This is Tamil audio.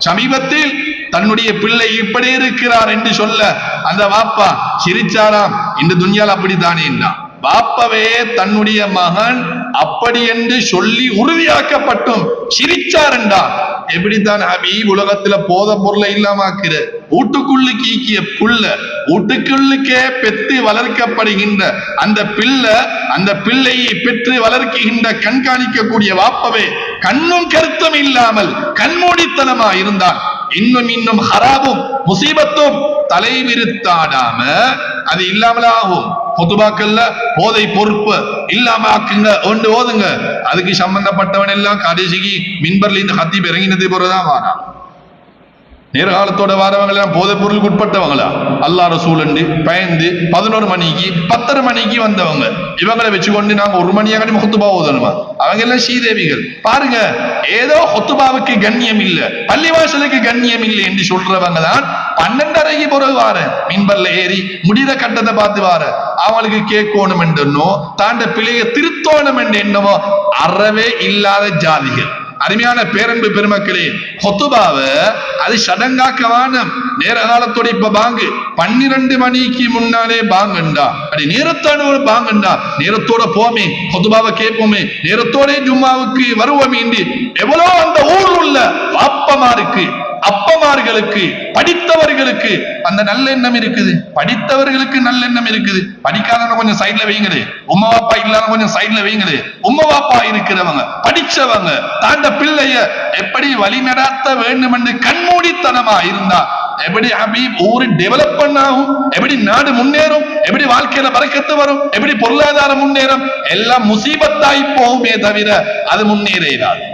சமீபத்தில் தன்னுடைய பிள்ளை இப்படி இருக்கிறார் என்று சொல்ல அந்த வாப்பா சிரிச்சாராம் இந்த துன்யால் அப்படித்தானே? பாப்பவே வாப்பவே தன்னுடைய மகன் அப்படி என்று சொல்லி உறுதியாக்கப்பட்டும் சிரிச்சார் என்றார் எப்படித்தான் ஹபீப் உலகத்துல போத பொருளை இல்லாமாக்குற? வீட்டுக்குள்ளு கீக்கிய புள்ள வீட்டுக்குள்ளுக்கே பெற்று வளர்க்கப்படுகின்ற அந்த பிள்ளை அந்த பிள்ளையை பெற்று வளர்க்குகின்ற கண்காணிக்கக்கூடிய வாப்பவே கண்ணும் கருத்தும் இல்லாமல் கண்மூடித்தனமா இருந்தால் இன்னும் இன்னும் ஹராபும் முசீபத்தும் தலைவிரித்தாடாம அது இல்லாமல் ஆகும் பொதுவாக்கல்ல போதை பொறுப்பு இல்லாம ஆக்குங்க ஒன்று ஓதுங்க. அதுக்கு சம்பந்தப்பட்டவன் எல்லாம் கடைசிக்கு மின்பர்ல இந்த ஹத்தி இறங்கினது போறதான் வாரான். நேர்காலத்தோட வரவங்க எல்லாம் போதைப் பொருளுக்கு உட்பட்டவங்களா? அல்லா ரசூலண்டு பயந்து பதினோரு மணிக்கு பத்தரை மணிக்கு வந்தவங்க. இவங்களை வச்சுக்கொண்டு நாங்க ஒரு மணியாக ஹொத்துபா ஓதணுமா? அவங்க எல்லாம் ஸ்ரீதேவிகள். பாருங்க ஏதோ ஹொத்துபாவுக்கு கண்ணியம் இல்ல பள்ளிவாசலுக்கு கண்ணியம் இல்லை என்று சொல்றவங்க தான் பன்னெண்டரைக்கு பிறகு வார. மின்பல்ல ஏறி முடித கட்டத்தை பார்த்து வார. அவங்களுக்கு கேட்கணும் என்றோ தாண்ட பிள்ளைய திருத்தோணம் என்று என்னவோ அறவே இல்லாத ஜாதிகள். அருமையான பேரன்பு பெருமக்களே ஹொத்துபாவ அது சடங்காக்கவான நேர காலத்தோட இப்ப பாங்கு. பன்னிரண்டு மணிக்கு முன்னாலே பாங்கண்டா. அப்படி நேரத்தான ஒரு பாங்கண்டா. நேரத்தோட போமே ஹொத்துபாவை கேட்போமே. நேரத்தோட ஜும்மாவுக்கு வருவோமே எவ்வளோ அந்த ஊர் உள்ள அப்பமா இருக்கு அப்பம் படித்தவர்களுக்கு அந்த நல்லெண்ணம் இருக்குது. படித்தவர்களுக்கு நல்லெண்ணம் இருக்குது. படிக்காதவங்க கொஞ்சம் சைட்ல வைங்களே. உம்மா பாப்பா இல்லாத கொஞ்சம் சைட்ல வைங்களே. உம்மா பாப்பா இருக்கிறவங்க படிச்சவங்க தாண்ட பிள்ளைய எப்படி வழிநடாத்த வேண்டும் என்று கண்மூடித்தனமா இருந்தா எப்படி ஹபீப் ஊரு டெவலப் பண்ணாகும் எப்படி நாடு முன்னேறும் எப்படி வாழ்க்கையில பறக்கத்து வரும் எப்படி பொருளாதாரம் முன்னேறும் எல்லாம் முசீபத்தாய் போகுமே தவிர அது முன்னேறாது